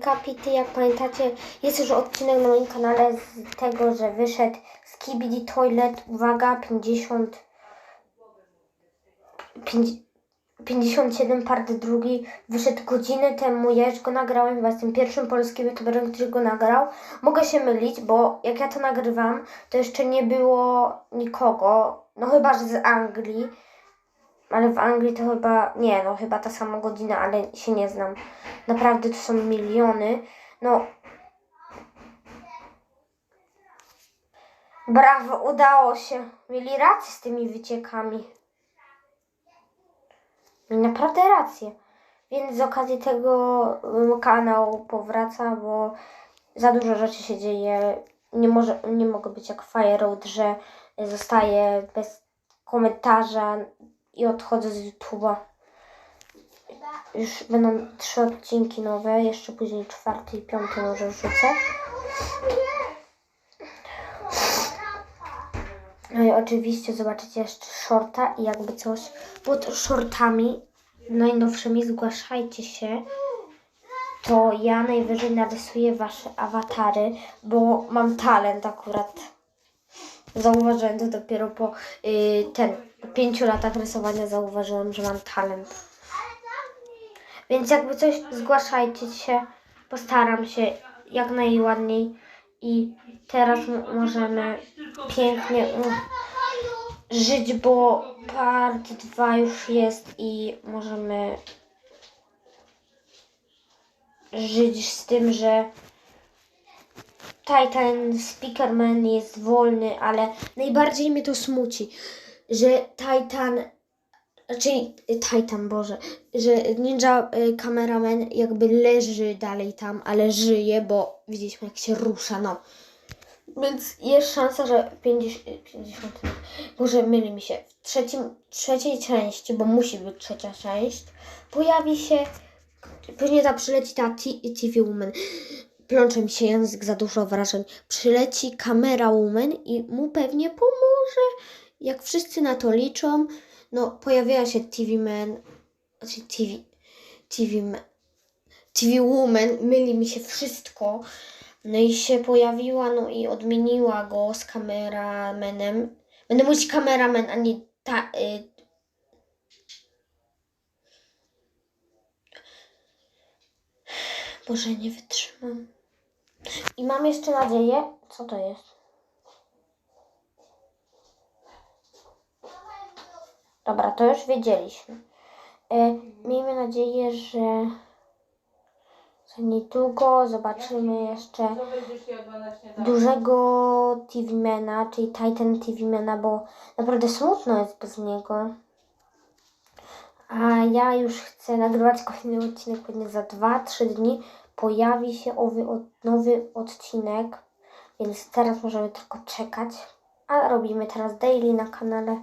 Kapity, jak pamiętacie, jest już odcinek na moim kanale z tego, że wyszedł Skibidi Toilet, uwaga, 50, pięć- 57 part drugi, wyszedł godzinę temu, ja już go nagrałem, chyba jestem pierwszym polskim youtuberem, który go nagrał. Mogę się mylić, bo jak ja to nagrywam, to jeszcze nie było nikogo, no chyba, że z Anglii, ale w Anglii to chyba, nie no, chyba ta sama godzina, ale się nie znam. Naprawdę to są miliony. No. Brawo, udało się. Mieli rację z tymi wyciekami. Mieli naprawdę rację. Więc z okazji tego um, kanał powraca, bo za dużo rzeczy się dzieje. Nie, może, nie mogę być jak Fire Road, że zostaję bez komentarza i odchodzę z YouTube'a. Już będą trzy odcinki nowe, jeszcze później czwarty i piąty może wrzucę. No i oczywiście zobaczycie jeszcze shorta i jakby coś pod shortami najnowszymi zgłaszajcie się. To ja najwyżej narysuję wasze awatary, bo mam talent akurat. Zauważyłem to dopiero po y, ten pięciu latach rysowania zauważyłem, że mam talent. Więc jakby coś zgłaszajcie się. Postaram się jak najładniej. I teraz możemy pięknie żyć, bo part 2 już jest i możemy żyć z tym, że Titan Speakerman jest wolny, ale najbardziej mnie to smuci, że Titan Czyli Titan, Boże, że Ninja y, Cameraman jakby leży dalej tam, ale żyje, bo widzieliśmy jak się rusza, no. Więc jest szansa, że 50, 50 Boże, myli mi się, w trzecim, trzeciej części, bo musi być trzecia część, pojawi się, później ta przyleci ta TV Woman, plącze mi się język, za dużo wrażeń, przyleci kamera Woman i mu pewnie pomoże, jak wszyscy na to liczą, no, pojawiła się TV Man, znaczy TV, TV Man, TV Woman, myli mi się wszystko. No i się pojawiła, no i odmieniła go z kameramenem. Będę mówić kameraman, a nie ta... Y... Boże, nie wytrzymam. I mam jeszcze nadzieję... Co to jest? Dobra, to już wiedzieliśmy. E, miejmy nadzieję, że za niedługo zobaczymy jeszcze dużego TV-mana, czyli Titan TV-mana, bo naprawdę smutno jest bez niego. A ja już chcę nagrywać kolejny odcinek, pewnie za 2-3 dni pojawi się owy, nowy odcinek, więc teraz możemy tylko czekać. A robimy teraz daily na kanale.